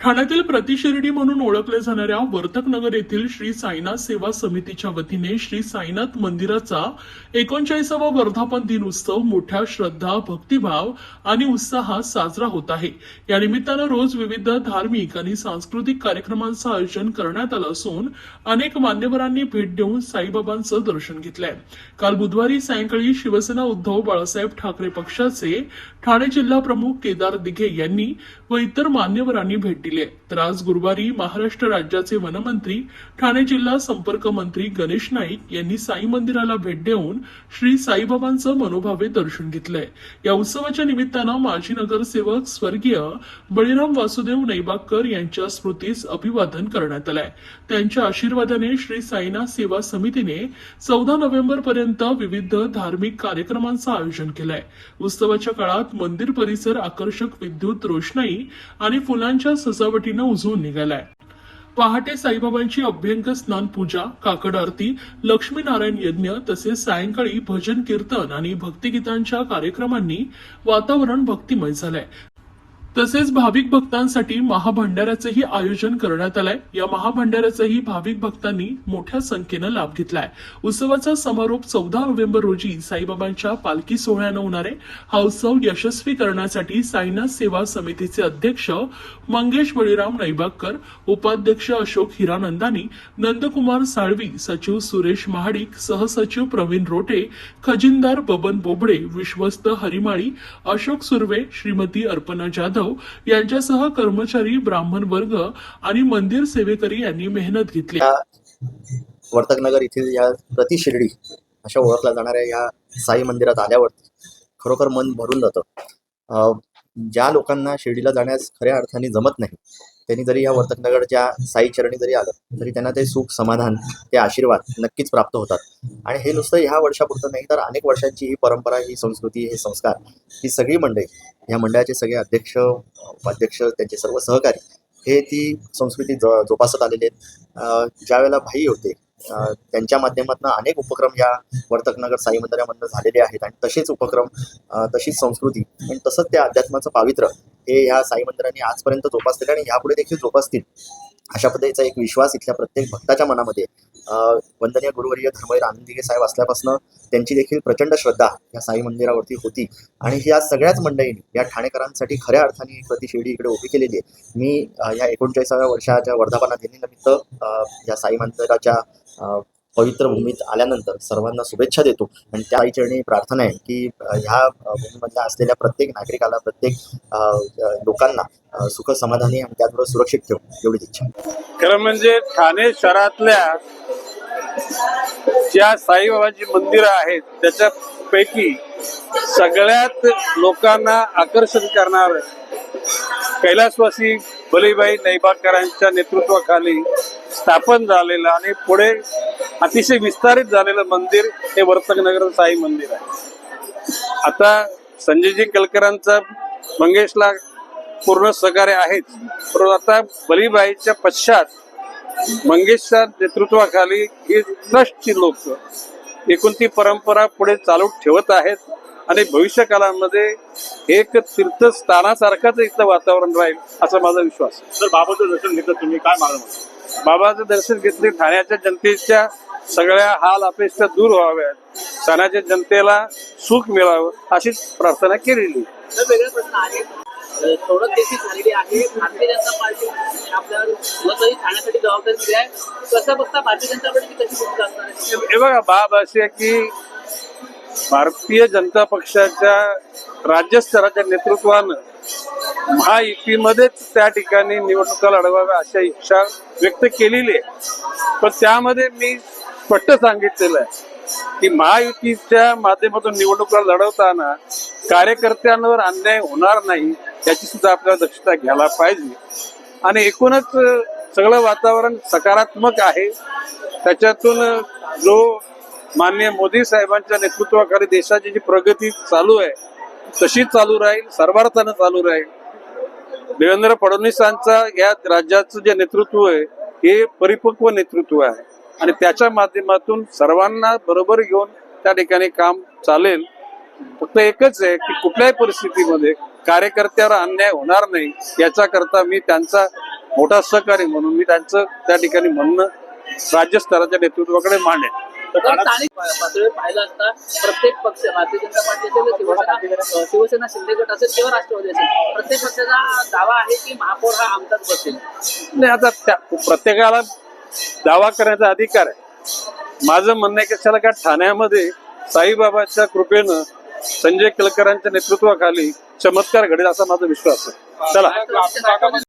ठाण्यातील प्रतिशिर्डी म्हणून ओळखल्या जाणाऱ्या वर्तकनगर येथील श्री साईनाथ सेवा समितीच्या वतीने श्री साईनाथ मंदिराचा एकोणचाळीसावा वर्धापन दिन उत्सव मोठ्या श्रद्धा भक्तिभाव आणि उत्साहात साजरा होत आहे. या निमित्तानं रोज विविध धार्मिक आणि सांस्कृतिक कार्यक्रमांचं आयोजन करण्यात आलं असून अनेक मान्यवरांनी भेट देऊन साईबाबांचं दर्शन घेतलंय. काल बुधवारी सायंकाळी शिवसेना उद्धव बाळासाहेब ठाकरे पक्षाचे ठाणे जिल्हा प्रमुख केदार दिघे यांनी व इतर मान्यवरांनी भेट दिले. तर आज गुरुवारी महाराष्ट्र राज्याचे वनमंत्री ठाणे जिल्हा संपर्क मंत्री गणेश नाईक यांनी साई मंदिराला भेट देऊन श्री साईबाबांचं मनोभावे दर्शन घेतलंय. या उत्सवाच्या निमित्तानं माजी नगरसेवक स्वर्गीय बळीराम वासुदेव नैबागकर यांच्या स्मृतीस अभिवादन करण्यात आलंय. त्यांच्या आशीर्वादाने श्री साईनाथ सेवा समितीने चौदा नोव्हेंबर पर्यंत विविध धार्मिक कार्यक्रमांचं आयोजन केलंय. उत्सवाच्या काळात मंदिर परिसर आकर्षक विद्युत रोषणाई आणि फुलांच्या सजावटीनं उजळून निघालाय. पहाटे साईबाबांची अभ्यंग स्नान पूजा काकड आरती लक्ष्मीनारायण यज्ञ तसेच सायंकाळी भजन कीर्तन आणि भक्तिगीतांच्या कार्यक्रमांनी वातावरण भक्तिमय झालंय. तसेच भाविक भक्तांसाठी महाभंडाऱ्याचंही आयोजन करण्यात आलंय. या महाभंडाऱ्याचाही भाविक भक्तांनी मोठ्या संख्येनं लाभ घेतलाय. उत्सवाचा समारोप चौदा नोव्हेंबर रोजी साईबाबांच्या पालखी सोहळ्यानं होणार आहे. हा उत्सव यशस्वी करण्यासाठी साईनाथ सेवा समितीचे अध्यक्ष मंगेश बळीराम नैबागकर उपाध्यक्ष अशोक हिरानंदानी नंदकुमार साळवी सचिव सुरेश महाडिक सहसचिव प्रवीण रोटे खजिनदार बबन बोबडे विश्वस्त हरिमाळी अशोक सुर्वे श्रीमती अर्पणा जाधव यांच्यासह कर्मचारी ब्राह्मण वर्ग आणि मंदिर सेवेकरी यांनी मेहनत घेतली. वर्तकनगर येथील या प्रतिशिर्डी अशा ओळखल्या जाणाऱ्या या साई मंदिरात आल्यावर खरोखर मन भरून जातं. ज्या लोकांना शिर्डीला जाण्यास खऱ्या अर्थाने जमत नाही त्यांनी जरी या वर्तकनगरच्या साई चरणी जरी आलं तरी त्यांना ते सुख समाधान ते आशीर्वाद नक्कीच प्राप्त होतात. आणि हे नुसतं ह्या वर्षापुरतं नाही तर अनेक वर्षांची ही परंपरा ही संस्कृती हे संस्कार ही सगळी मंडळी या मंडळाचे सगळे अध्यक्ष उपाध्यक्ष त्यांचे सर्व सहकारी हे ती संस्कृती ज जोपासत आलेले आहेत. ज्या ज्यावेळेला भाई होते त्यांच्या माध्यमातून अनेक उपक्रम या वर्तकनगर साई मंदिरामधनं झालेले आहेत. आणि तसेच उपक्रम तशीच संस्कृती आणि तसंच त्या अध्यात्माचं पावित्र्य हे ह्या साई मंदिरांनी आजपर्यंत जोपासलेले आणि यापुढे देखील जोपासतील. अशा पद्धतीचा एक विश्वास इथल्या प्रत्येक भक्ताच्या मनामध्ये वंदनीय गुरुवर्य धर्मवीर आनंदिगे साहेब असल्यापासून त्यांची देखील प्रचंड श्रद्धा या साई मंदिरावरती होती. आणि या सगळ्याच मंडळींनी या ठाणेकरांसाठी खऱ्या अर्थाने प्रतिशिर्डी इकडे उभी केलेली आहे. मी या एकोणचाळीसाव्या वर्षाच्या वर्धापना दिनीनिमित्त या साई मंदिराच्या पवित्र भूमीत आल्यानंतर सर्वांना शुभेच्छा देतो. आणि त्या चरणी प्रार्थना आहे की ह्या भूमीमधल्या असलेल्या प्रत्येक नागरिकाला प्रत्येक लोकांना सुख समाधानी आणि त्याचबरोबर सुरक्षित ठेवू एवढीच इच्छा खरं म्हणजे ठाणे शहरातल्या ज्या साईबाबाची मंदिरं आहेत त्याच्यापैकी सगळ्यात लोकांना आकर्षण करणार कैलासवासी बलीबाई नैबाकरांच्या नेतृत्वाखाली स्थापन झालेलं आणि पुढे अतिशय विस्तारित झालेलं मंदिर हे वर्तकनगर साई मंदिर आहे. आता संजयजी कलकरांचा मंगेशला पूर्ण सहकार्य आहेच. परंतु आता बलीबाईच्या पश्चात मंगेशच्या नेतृत्वाखाली ही ट्रस्टची लोक एकूण ती परंपरा पुढे चालू ठेवत आहेत आणि भविष्य काळामध्ये एक तीर्थस्थानासारखंच इथलं वातावरण राहील असा माझा विश्वास आहे. जर बाबाचं दर्शन घेतलं तुम्ही काय मागणं बाबाचं दर्शन घेतले ठाण्याच्या जनतेच्या सगळ्या हाल अपेक्षा दूर व्हाव्यात. ठाण्याच्या जनतेला सुख मिळावं अशीच प्रार्थना केलेली. तर वेगळे प्रश्न आहेत सोडत देखील झालेली आहे. भारतीय जनता पार्टी आपल्याला स्वतःही ठाण्यासाठी जबाबदारी दिली आहे. कसं बघता भारतीय जनता पार्टी कशी भूमिका असणार आहे? हे बघा बाब अशी आहे की भारतीय जनता पक्षाच्या राज्यस्तराच्या नेतृत्वानं महायुतीमध्येच त्या ठिकाणी निवडणुका लढवाव्या अशा इच्छा व्यक्त केलेली आहे. पण त्यामध्ये मी स्पष्ट सांगितलेलं आहे. की महायुतीच्या माध्यमातून निवडणुका लढवताना कार्यकर्त्यांवर अन्याय होणार नाही याची सुद्धा आपल्याला दक्षता घ्यायला पाहिजे. आणि एकूणच सगळं वातावरण सकारात्मक आहे. त्याच्यातून जो माननीय मोदी साहेबांच्या नेतृत्वाखाली देशाची जी प्रगती चालू आहे तशी चालू राहील सर्वार्थानं चालू राहील. देवेंद्र फडणवीसांचा या राज्याचं जे नेतृत्व आहे हे परिपक्व नेतृत्व आहे. आणि त्याच्या माध्यमातून सर्वांना बरोबर घेऊन त्या ठिकाणी काम चालेल. फक्त एकच आहे की कुठल्याही परिस्थितीमध्ये कार्यकर्त्यावर अन्याय होणार नाही याचा करता मी त्यांचा मोठा सहकारी म्हणून मी त्यांचं त्या ठिकाणी म्हणणं राज्य स्तराच्या नेतृत्वाकडे पातळीवर पाहिलं असता प्रत्येक पक्ष भारतीय जनता पार्टी असेल शिवसेना शिंदे गट असेल किंवा राष्ट्रवादी असेल प्रत्येक पक्षाचा दावा आहे की महापौर हा आमचाच बसेल. नाही आता त्या प्रत्येकाला दावा करण्याचा अधिकार आहे. माझं म्हणणं आहे की त्याला का ठाण्यामध्ये साईबाबाच्या कृपेनं संजय केलकरांच्या नेतृत्वाखाली चमत्कार घडेल असा माझा विश्वास आहे. चला.